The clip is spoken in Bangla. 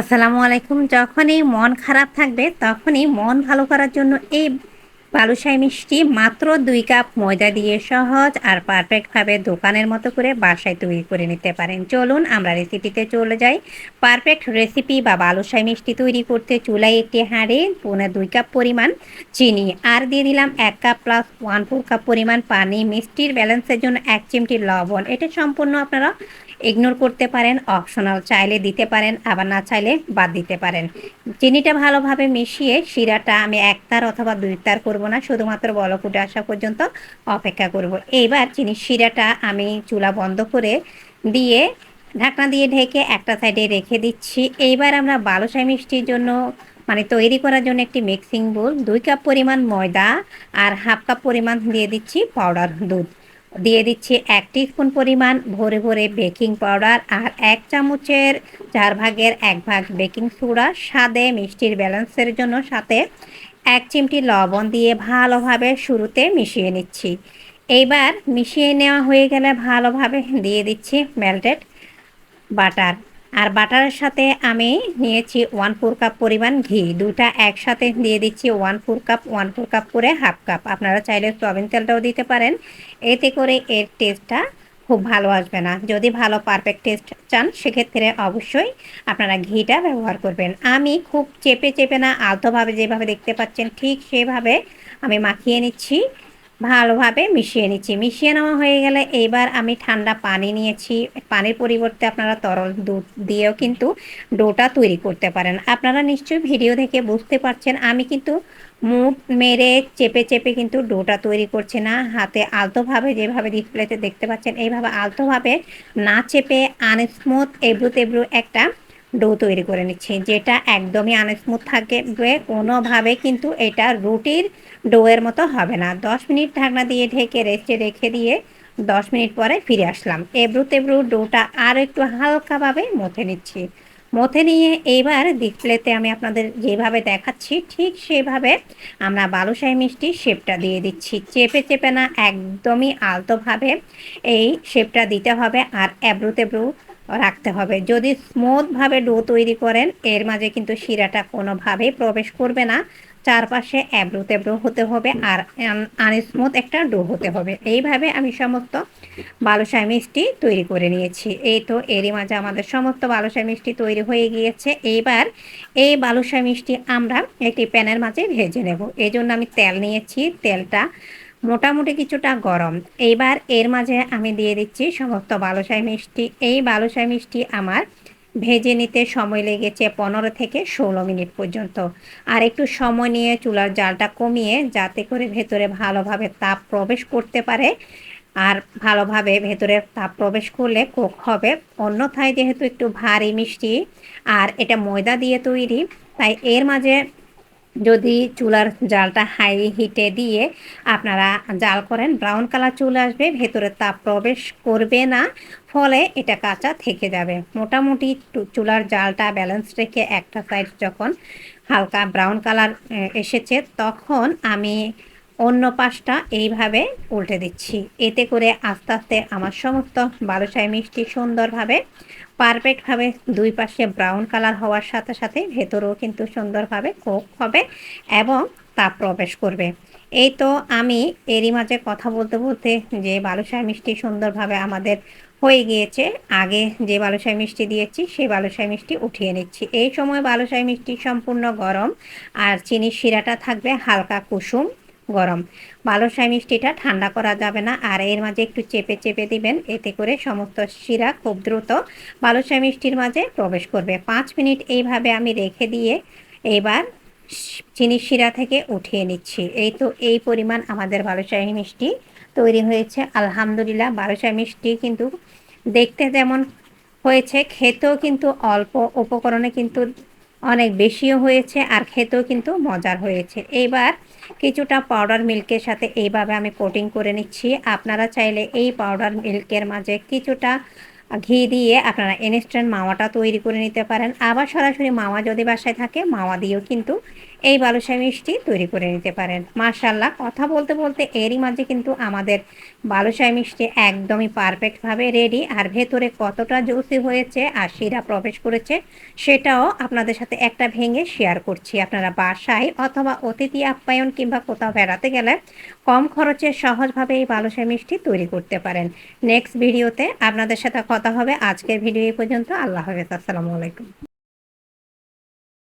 আসসালামু আলাইকুম। যখনই মন খারাপ থাকবে, তখনই মন ভালো করার জন্য এই বালুশাই মিষ্টি মাত্র দুই কাপ ময়দা দিয়ে সহজ আর পারফেক্টভাবে দোকানের মতো করে বাসায় তৈরি করে নিতে পারেন। চলুন আমরা রেসিপিতে চলে যাই। পারফেক্ট রেসিপি বা বালুশাই মিষ্টি তৈরি করতে চুলায় একটি হাঁড়ি, পৌনে দুই কাপ পরিমাণ চিনি, আর দিয়ে দিলাম এক cup plus one four cup পরিমাণ পানি। মিষ্টির ব্যালেন্সের জন্য এক চিমটি লবণ। এটা সম্পূর্ণ আপনারা ইগনোর করতে পারেন অপশনাল চাইলে দিতে পারেন, আবার না চাইলে বাদ দিতে পারেন। চিনিটা ভালোভাবে মিশিয়ে শিরাটা আমি একতার অথবা দুই তার করব না, শুধুমাত্র বলক উঠে আসা পর্যন্ত অপেক্ষা করব। এইবার চিনির শিরাটা আমি চুলা বন্ধ করে দিয়ে ঢাকনা দিয়ে ঢেকে একটা সাইডে রেখে দিচ্ছি। এইবার আমরা বালুশাই মিষ্টির জন্য মানে তৈরি করার জন্য একটি মিক্সিং বোল দুই কাপ পরিমাণ ময়দা আর হাফ কাপ পরিমাণ দিয়ে দিচ্ছি পাউডার দুধ। দিয়ে দিচ্ছি এক স্পুন পরিমাণ ভরে ভরে বেকিং পাউডার আর এক চামচের চার ভাগের এক ভাগ বেকিং সোডা স্বাদে মিষ্টির ব্যালেন্সের জন্য সাথে এক চিমটি লবণ দিয়ে ভালোভাবে শুরুতে মিশিয়ে নিচ্ছি। এইবার মিশিয়ে নেওয়া হয়ে গেলে ভালোভাবে দিয়ে দিচ্ছি মেল্টেড বাটার আর বাটারের সাথে আমি নিয়েছি ওয়ান ফোর কাপ পরিমাণ ঘি। দুটা একসাথে দিয়ে দিচ্ছি one four cup one four cup করে হাফ কাপ আপনারা চাইলে সয়াবিন তেলটাও দিতে পারেন। এতে করে এর টেস্টটা খুব ভালো আসবে না। যদি ভালো পারফেক্ট টেস্ট চান, সেক্ষেত্রে অবশ্যই আপনারা ঘিটা ব্যবহার করবেন। আমি খুব চেপে চেপে না, আলতোভাবে যেভাবে দেখতে পাচ্ছেন, ঠিক সেভাবে আমি মাখিয়ে নিচ্ছি। ভালোভাবে মিশিয়ে নিচ্ছি। মিশিয়ে নেওয়া হয়ে গেলে এইবার আমি ঠান্ডা পানি নিয়েছি। পানির পরিবর্তে আপনারা তরল দুধ দিয়েও কিন্তু ডোটা তৈরি করতে পারেন। আপনারা নিশ্চয়ই ভিডিও দেখে বুঝতে পারছেন, আমি কিন্তু মুখ মেরে চেপে চেপে কিন্তু ডোটা তৈরি করছে না। হাতে আলতোভাবে যেভাবে ডিসপ্লেতে দেখতে পাচ্ছেন, এইভাবে আলতোভাবে না চেপে আনস্মুথ এবড়ু তেবড়ু একটা ডো তৈরি করে নিচ্ছি। যেটা একদমই আনস্মুথ থাকবে, কোনোভাবে কিন্তু এটা রুটির ডোয়ের মতো হবে না। দশ মিনিট ঢাকনা দিয়ে ঢেকে রেস্টে রেখে দিয়ে দশ মিনিট পরে ফিরে আসলাম। এবড়ু তেবড়ু ডোটা আর একটু হালকাভাবে মথে নিচ্ছি। মথে নিয়ে এইবার ডিসপ্লেতে আমি আপনাদের যেভাবে দেখাচ্ছি, ঠিক সেভাবে আমরা বালুশাহী মিষ্টি শেপটা দিয়ে দিচ্ছি। চেপে চেপে না, একদমই আলতোভাবে এই শেপটা দিতে হবে। আর এবড়ু তেবড়ু রাখতে হবে। যদি স্মুথভাবে ডো তৈরি করেন, এর মাঝে কিন্তু শিরাটা কোনোভাবেই প্রবেশ করবে না। চারপাশে অ্যাব্রো তেব্রো হতে হবে আর আনস্মুথ একটা ডো হতে হবে। এইভাবে আমি সমস্ত বালুশাই মিষ্টি তৈরি করে নিয়েছি। এই তো এরই মাঝে আমাদের সমস্ত বালুশাই মিষ্টি তৈরি হয়ে গিয়েছে। এইবার এই বালুশাই মিষ্টি আমরা একটি প্যানের মাঝে ভেজে নেব। এই জন্য আমি তেল নিয়েছি। তেলটা মোটামুটি কিছুটা গরম। এইবার এর মাঝে আমি দিয়ে দিচ্ছি সমস্ত বালুশাই মিষ্টি। এই বালুশাই মিষ্টি আমার ভেজে নিতে সময় লেগেছে পনেরো থেকে ষোলো মিনিট পর্যন্ত। আর একটু সময় নিয়ে চুলার জালটা কমিয়ে যাতে করে ভেতরে ভালোভাবে তাপ প্রবেশ করতে পারে আর ভালোভাবে ভেতরে তাপ প্রবেশ করলে কোক হবে। অন্যথায় যেহেতু একটু ভারী মিষ্টি আর এটা ময়দা দিয়ে তৈরি, তাই এর মাঝে যদি চুলার জালটা হাই হিটে দিয়ে আপনারা জাল করেন ব্রাউন কালার চলে আসবে, ভেতরে তাপ প্রবেশ করবে না, ফলে এটা কাঁচা থেকে যাবে। মোটামুটি চুলার জালটা ব্যালেন্স রেখে একটা সাইড যখন হালকা ব্রাউন কালার এসেছে, তখন আমি অন্য পাশটা এইভাবে উল্টে দিচ্ছি। এতে করে আস্তে আস্তে আমার সমস্ত বালুশাই মিষ্টি সুন্দরভাবে, পারফেক্টভাবে দুই পাশে ব্রাউন কালার হওয়ার সাথে সাথে ভেতরেও কিন্তু সুন্দরভাবে কোক হবে এবং তাপ প্রবেশ করবে। এই তো আমি এরই মাঝে কথা বলতে বলতে যে বালুশাই মিষ্টি সুন্দরভাবে আমাদের হয়ে গিয়েছে। আগে যে বালুশাই মিষ্টি দিয়েছি, সেই বালুশাই মিষ্টি উঠিয়ে নিচ্ছি। এই সময় বালুশাই মিষ্টি সম্পূর্ণ গরম আর চিনির শিরাটা থাকবে হালকা কুসুম। গরম। বালুশাই মিষ্টিটা ঠান্ডা করা যাবে না, আর এর মাঝে একটু চেপে চেপে দিবেন। এতে করে সমস্ত শিরা খুব দ্রুত বালুশাই মিষ্টির মাঝে প্রবেশ করবে। পাঁচ মিনিট এইভাবে আমি রেখে দিয়ে এবার চিনির শিরা থেকে উঠিয়ে নিচ্ছি। এই তো এই পরিমাণ আমাদের বালুশাহী মিষ্টি তৈরি হয়েছে। আলহামদুলিল্লাহ বালুশাহী মিষ্টি কিন্তু দেখতে যেমন হয়েছে, খেতেও কিন্তু অল্প, উপকরণে কিন্তু অনেক বেশিও হয়েছে আর খেতেও কিন্তু মজার হয়েছে। এবার কিছুটা পাউডার মিল্কের সাথে এইভাবে আমি কোটিং করে নিচ্ছি। আপনারা চাইলে এই পাউডার মিল্কের মাঝে কিছুটা ঘি দিয়ে আপনারা ইনস্ট্যান্ট মাওয়াটা তৈরি করে নিতে পারেন। আবার সরাসরি মাওয়া যদি বাসায় থাকে, মাওয়া দিয়েও কিন্তু এই বালুশাই মিষ্টি তৈরি করে নিতে পারেন। মাশাল্লাহ কথা বলতে বলতে এরই মাঝে কিন্তু আমাদের বালুশাই মিষ্টি একদমই পারফেক্টভাবে রেডি আর ভেতরে কতটা জুসি হয়েছে আর শিরা প্রবেশ করেছে সেটাও আপনাদের সাথে একটা ভেঙে শেয়ার করছি। আপনারা বাসায় অথবা অতিথি আপ্যায়ন কিংবা কোথাও বেড়াতে গেলে কম খরচে সহজভাবে এই বালুশাই মিষ্টি তৈরি করতে পারেন। নেক্সট ভিডিওতে আপনাদের সাথে কথা হবে। আজকের ভিডিও এই পর্যন্ত। আল্লাহ হাফেজ। আসসালামু আলাইকুম।